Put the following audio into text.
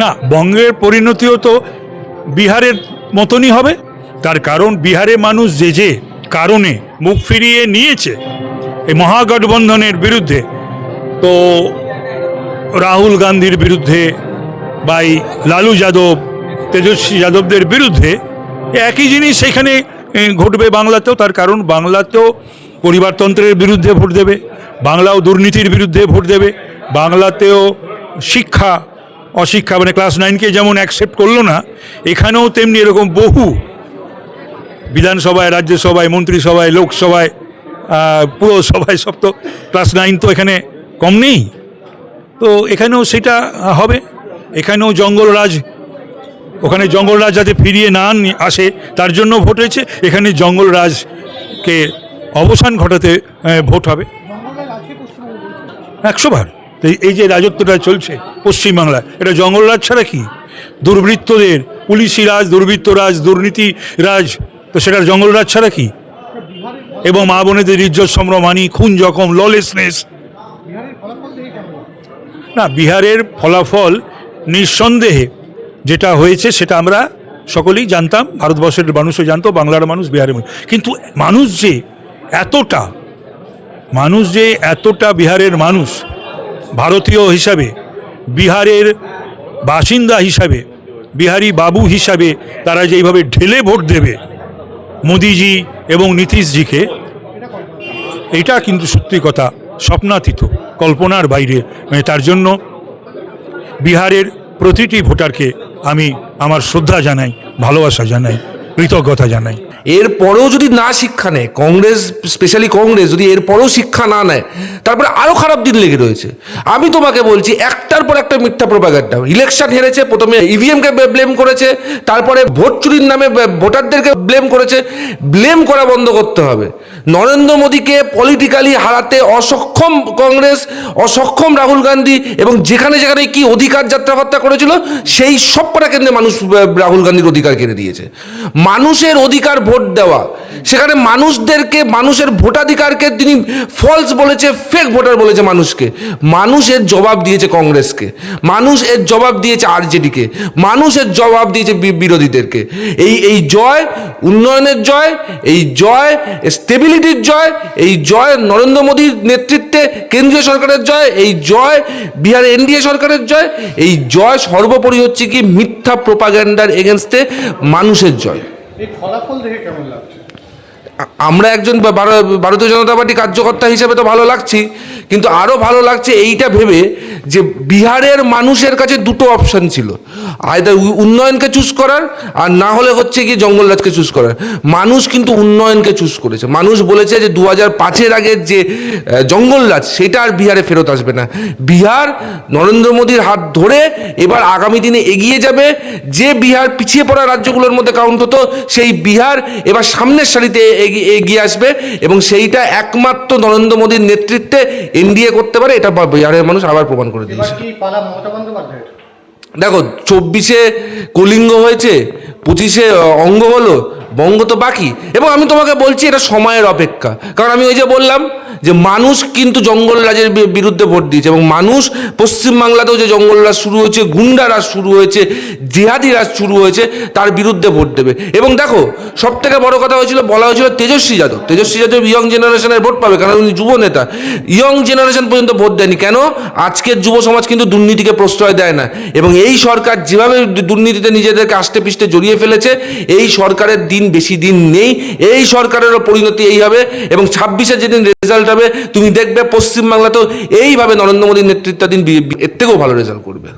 না, বঙ্গের পরিণতিও তো বিহারের মতনই হবে। তার কারণ বিহারে মানুষ যে যে কারণে মুখ ফিরিয়ে নিয়েছে এই মহাগঠবন্ধনের বিরুদ্ধে, তো রাহুল গান্ধীর বিরুদ্ধে বা লালু যাদব, তেজস্বী যাদবদের বিরুদ্ধে একই জিনিস সেখানে ঘটবে বাংলাতেও। তার কারণ বাংলাতেও পরিবারতন্ত্রের বিরুদ্ধে ভোট দেবে, বাংলাও দুর্নীতির বিরুদ্ধে ভোট দেবে, বাংলাতেও শিক্ষা, অশিক্ষা মানে ক্লাস নাইনকে যেমন অ্যাকসেপ্ট করল না, এখানেও তেমনি এরকম বহু বিধানসভায়, রাজ্যসভায়, মন্ত্রিসভায়, লোকসভায় পুরসভায় সব তো ক্লাস নাইন তো এখানে কম নেই। তো এখানেও সেটা হবে। এখানেও জঙ্গলরাজ, ওখানে জঙ্গলরাজ যাতে ফিরিয়ে না আসে, তার জন্য ভোট হয়েছে। এখানে জঙ্গলরাজকে অবসান ঘটাতে ভোট হবে। একশো বার। তো এই- যে রাজত্বটা চলছে পশ্চিমবাংলায়, এটা জঙ্গলরাজ ছাড়া কি? দুর্বৃত্তদের, পুলিশি রাজ, দুর্বৃত্ত রাজ, দুর্নীতি রাজ, তো সেটা জঙ্গলরাজ ছাড়া কি? এবং মা বোনেদের ইজ্জত সম্ভ্রমানি খুন জখম ললেসনেস না, বিহারের ফলাফল নিঃসন্দেহে যেটা হয়েছে সেটা আমরা সকলেই জানতাম, ভারতবর্ষের মানুষও জানতো, বাংলার মানুষ বিহারের মানুষ। কিন্তু মানুষ যে এতটা, মানুষ যে এতটা বিহারের মানুষ ভারতীয় হিসাবে, বিহারের বাসিন্দা হিসাবে, বিহারি বাবু হিসাবে তারা যেইভাবে ঢেলে ভোট দেবে মোদিজি এবং নীতিশজিকে, এটা কিন্তু সত্যি কথা স্বপ্নাতীত, কল্পনার বাইরে। মানে তার জন্য বিহারের প্রতিটি ভোটারকে আমি আমার শ্রদ্ধা জানাই, ভালোবাসা জানাই, কৃতজ্ঞতা জানাই। এরপরেও যদি না শিক্ষা নেয়, কংগ্রেস স্পেশালি কংগ্রেস যদি এরপরেও শিক্ষা না নেয়, তারপরে আরও খারাপ দিন লেগে রয়েছে। আমি তোমাকে বলছি, একটার পর একটা মিথ্যা প্রপাগান্ডা ইলেকশন হেরেছে, প্রথমে E ইভিএমকে ব্লেম করেছে, তারপরে ভোট চুরির নামে ভোটারদেরকে ব্লেম করেছে। ব্লেম করা বন্ধ করতে হবে। নরেন্দ্র মোদীকে পলিটিক্যালি হারাতে অসক্ষম কংগ্রেস, অসক্ষম রাহুল গান্ধী এবং যেখানে যেখানে কি অধিকার যাত্রা যাত্রাবার্তা করেছিল, সেই সব কটা কেন্দ্রে মানুষ রাহুল গান্ধীর অধিকার কেড়ে দিয়েছে মানুষের অধিকার ভোট দেওয়া। সেখানে মানুষদেরকে, মানুষের ভোটাধিকারকে তিনি ফলস বলেছে ফেক ভোটার বলেছে মানুষকে। মানুষ এর জবাব দিয়েছে কংগ্রেসকে। মানুষ এর জবাব দিয়েছে আরজেডিকে। মানুষ এর জবাব দিয়েছে বিরোধীদেরকে। এই এই জয় উন্নয়নের জয়, এই জয় স্টেবিলিটির জয়, এই জয় নরেন্দ্র মোদীর নেতৃত্বে কেন্দ্রীয় সরকারের জয়, এই জয় বিহার এনডিএ সরকারের জয়, এই জয় সর্বোপরি হচ্ছে কি মিথ্যা প্রোপাগ্যান্ডার এগেনস্টে মানুষের জয়। এই ফলাফল দেখে কেমন লাগছে? আমরা একজন ভারতীয় জনতা পার্টি কার্যকর্তা হিসেবে তো ভালো লাগছি, কিন্তু আরও ভালো লাগছে এইটা ভেবে যে বিহারের মানুষের কাছে দুটো অপশান ছিল। আয়দার উন্নয়নকে চুজ করার, আর না হলে হচ্ছে কি জঙ্গলরাজকে চুজ করার। মানুষ কিন্তু উন্নয়নকে চুজ করেছে। মানুষ বলেছে যে দু হাজার পাঁচের আগের যে জঙ্গলরাজ, সেটা আর বিহারে ফেরত আসবে না। বিহার নরেন্দ্র মোদীর হাত ধরে এবার আগামী দিনে এগিয়ে যাবে। যে বিহার পিছিয়ে পড়া রাজ্যগুলোর মধ্যে কাউন্ট হতো, সেই বিহার এবার সামনের সারিতে এগিয়ে আসবে এবং সেইটা একমাত্র নরেন্দ্র মোদীর নেতৃত্বে এনডিএ করতে পারে এটা বিহারের মানুষ আবার প্রমাণ করে দিয়েছে। দেখো চব্বিশে কলিঙ্গ হয়েছে পঁচিশে অঙ্গ হলো বঙ্গ তো বাকি। এবং আমি তোমাকে বলছি, এটা সময়ের অপেক্ষা। কারণ আমি ওই যে বললাম যে মানুষ কিন্তু জঙ্গল রাজের বিরুদ্ধে ভোট দিয়েছে। এবং মানুষ পশ্চিমবাংলাতেও যে জঙ্গল রাজ শুরু হয়েছে গুন্ডা রাজ শুরু হয়েছে জেহাদি রাজ শুরু হয়েছে, তার বিরুদ্ধে ভোট দেবে। এবং দেখো সব থেকে বড় কথা হয়েছিল, বলা হয়েছিল তেজস্বী যাদব। তেজস্বী যাদব ইয়ং জেনারেশনের ভোট পাবে, কারণ উনি যুব নেতা। ইয়ং জেনারেশন পর্যন্ত ভোট দেয়নি। কেন? আজকের যুব সমাজ কিন্তু দুর্নীতিকে প্রশ্রয় দেয় না। এবং এই সরকার যেভাবে দুর্নীতিতে নিজেদেরকে আষ্টে পিষ্টে জড়িয়ে ফেলেছে, এই সরকারের দিন বেশি দিন নেই, এই সরকারেরও পরিণতি এই হবে এবং ছাব্বিশে যেদিন রেজাল্ট হবে, তুমি দেখবে পশ্চিমবাংলাতেও এইভাবে নরেন্দ্র মোদীর নেতৃত্বাধীন এর থেকেও ভালো রেজাল্ট করবে।